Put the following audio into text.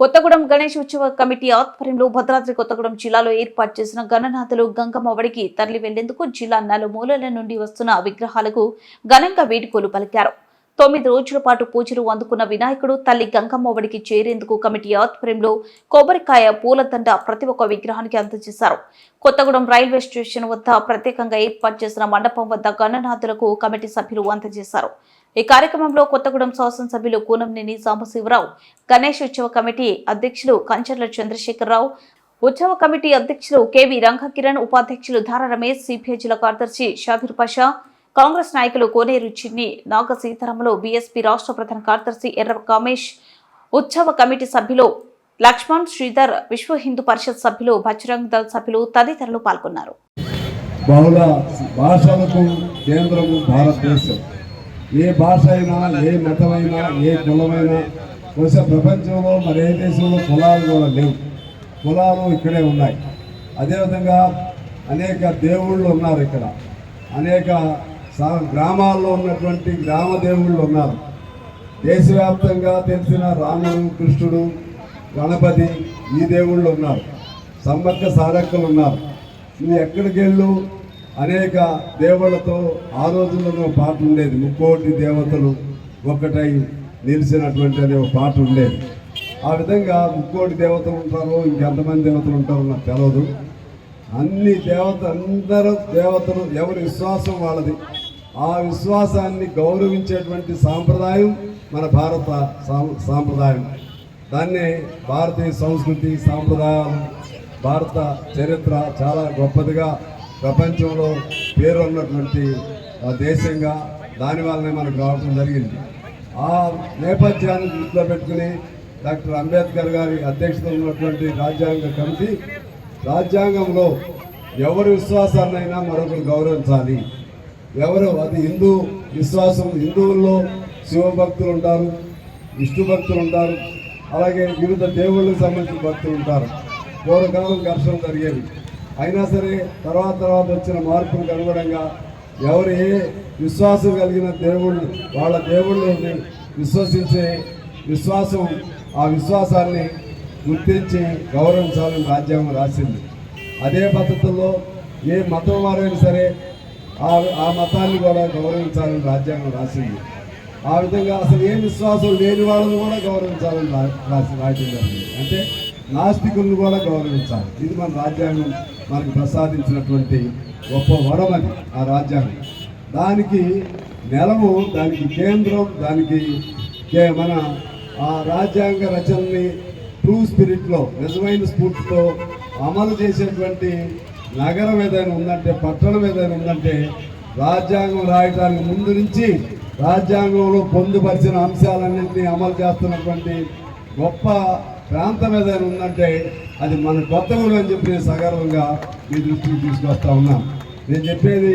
కొత్తగూడెం గణేష్ ఉత్సవ కమిటీ ఆధ్వర్యంలో భద్రాద్రి కొత్తగూడెం జిల్లాలో ఏర్పాటు చేసిన గణనాథులు గంగమ్మ వడికి తరలి వెళ్ళేందుకు జిల్లా నలుమూలల నుండి వస్తున్న విగ్రహాలకు ఘనంగా వేడుకలు పలికారు. తొమ్మిది రోజుల పాటు పూజలు అందుకున్న వినాయకుడు తల్లి గంగమ్మ వడికి చేరేందుకు కమిటీ ఆధ్వర్యంలో కొబ్బరికాయ పూలదండ ప్రతి ఒక్క విగ్రహానికి అందజేశారు. కొత్తగూడెం రైల్వే స్టేషన్ వద్ద ప్రత్యేకంగా ఏర్పాటు చేసిన మండపం వద్ద గణనాథులకు కమిటీ సభ్యులు అందజేశారు. ఈ కార్యక్రమంలో కొత్తగూడెం శాసనసభ్యులు కూనంనేని సాంబశివరావు గణేష్ ఉత్సవ కమిటీ అధ్యక్షులు కంచర్ల చంద్రశేఖరరావు ఉత్సవ కమిటీ అధ్యక్షులు కెవి రంగకిరణ్ ఉపాధ్యక్షులు ధార రమేష్ సిపిహెచ్ల కార్యదర్శి షాబీర్ పాషా కాంగ్రెస్ నాయకులు కోనేరు చిన్ని నాగ సీతారాములు బీఎస్పీ రాష్ట్ర ప్రధాన కార్యదర్శి ఎర్ర కమేష్ ఉత్సవ కమిటీ సభ్యులు లక్ష్మణ్ శ్రీధర్ విశ్వ హిందూ పరిషత్ సభ్యులు బజరంగ్ దళ్ సభ్యులు తదితరులు పాల్గొన్నారు. బహుళ భాషలకు కేంద్రము భారతదేశం. ఏ భాష అయినా ఏ మతమైనా ఏ కులమైనా బహుశా ప్రపంచంలో మరి ఏ దేశంలో కులాలు కూడా లేవు. కులాలు ఇక్కడే ఉన్నాయి. అదేవిధంగా అనేక దేవుళ్ళు ఉన్నారు ఇక్కడ. అనేక గ్రామాల్లో ఉన్నటువంటి గ్రామ దేవుళ్ళు ఉన్నారు. దేశవ్యాప్తంగా తెలిసిన రాముడు కృష్ణుడు గణపతి ఈ దేవుళ్ళు ఉన్నారు. సమ్మక్క సారక్కలు ఉన్నారు. నువ్వు ఎక్కడికి వెళ్ళు? అనేక దేవుళ్ళతో ఆ రోజుల్లోనూ పాట ఉండేది. ముక్కోటి దేవతలు ఒక్కటై నిలిచినటువంటి అనే ఒక పాట ఉండేది. ఆ విధంగా ముక్కోటి దేవతలు ఉంటారో ఇంకెంతమంది దేవతలు ఉంటారో నాకు తెలియదు అన్ని దేవత అందరూ దేవతలు ఎవరి విశ్వాసం వాళ్ళది. ఆ విశ్వాసాన్ని గౌరవించేటువంటి సాంప్రదాయం మన భారత సాం- సాంప్రదాయం. దాన్నే భారతీయ సంస్కృతి సాంప్రదాయాలు భారత చరిత్ర చాలా గొప్పదిగా ప్రపంచంలో పేరున్నటువంటి ఉన్నటువంటి దేశంగా దాని వల్లనే మనకు రావడం జరిగింది. ఆ నేపథ్యాన్ని దృష్టిలో పెట్టుకుని డాక్టర్ అంబేద్కర్ గారి అధ్యక్షత ఉన్నటువంటి రాజ్యాంగ కమిటీ రాజ్యాంగంలో ఎవరి విశ్వాసాన్నైనా మరొకరు గౌరవించాలి. ఎవరు? అది హిందూ విశ్వాసం హిందువుల్లో శివభక్తులు ఉంటారు విష్ణు భక్తులు ఉంటారు అలాగే వివిధ దేవుళ్ళకి సంబంధించిన భక్తులు ఉంటారు. పూర్వకాలం ఘర్షణ జరిగేవి. అయినా సరే తర్వాత తర్వాత వచ్చిన మార్పులకు అనుగుణంగా ఎవరు ఏ విశ్వాసం కలిగిన దేవుళ్ళు వాళ్ళ దేవుళ్ళని విశ్వసించే విశ్వాసం ఆ విశ్వాసాన్ని గుర్తించి గౌరవించాలని రాజ్యాంగం రాసింది. అదే పద్ధతుల్లో ఏ మతం వారైనా సరే ఆ ఆ మతాన్ని కూడా గౌరవించాలని రాజ్యాంగం రాసింది. ఆ విధంగా అసలు ఏ విశ్వాసం లేని వాళ్ళని కూడా గౌరవించాలని రాసి రాయటం జరిగింది. అంటే నాస్తికులను కూడా గౌరవించాలి. ఇది మన రాజ్యాంగం మనకు ప్రసాదించినటువంటి గొప్ప వరం అది ఆ రాజ్యాంగం. దానికి నెలము దానికి కేంద్రం దానికి కే- మన ఆ రాజ్యాంగ రచనని ట్రూ స్పిరిట్లో నిజమైన స్ఫూర్తితో అమలు చేసేటువంటి నగరం ఏదైనా ఉందంటే పట్టణం ఏదైనా ఉందంటే రాజ్యాంగం రాయటానికి ముందు నుంచి రాజ్యాంగంలో పొందుపరిచిన అంశాలన్నింటినీ అమలు చేస్తున్నటువంటి గొప్ప ప్రాంతం ఏదైనా ఉందంటే అది మన కొత్తగూడెం అని చెప్పి నేను సగర్వంగా మీ దృష్టికి తీసుకొస్తా ఉన్నాను నేను చెప్పేది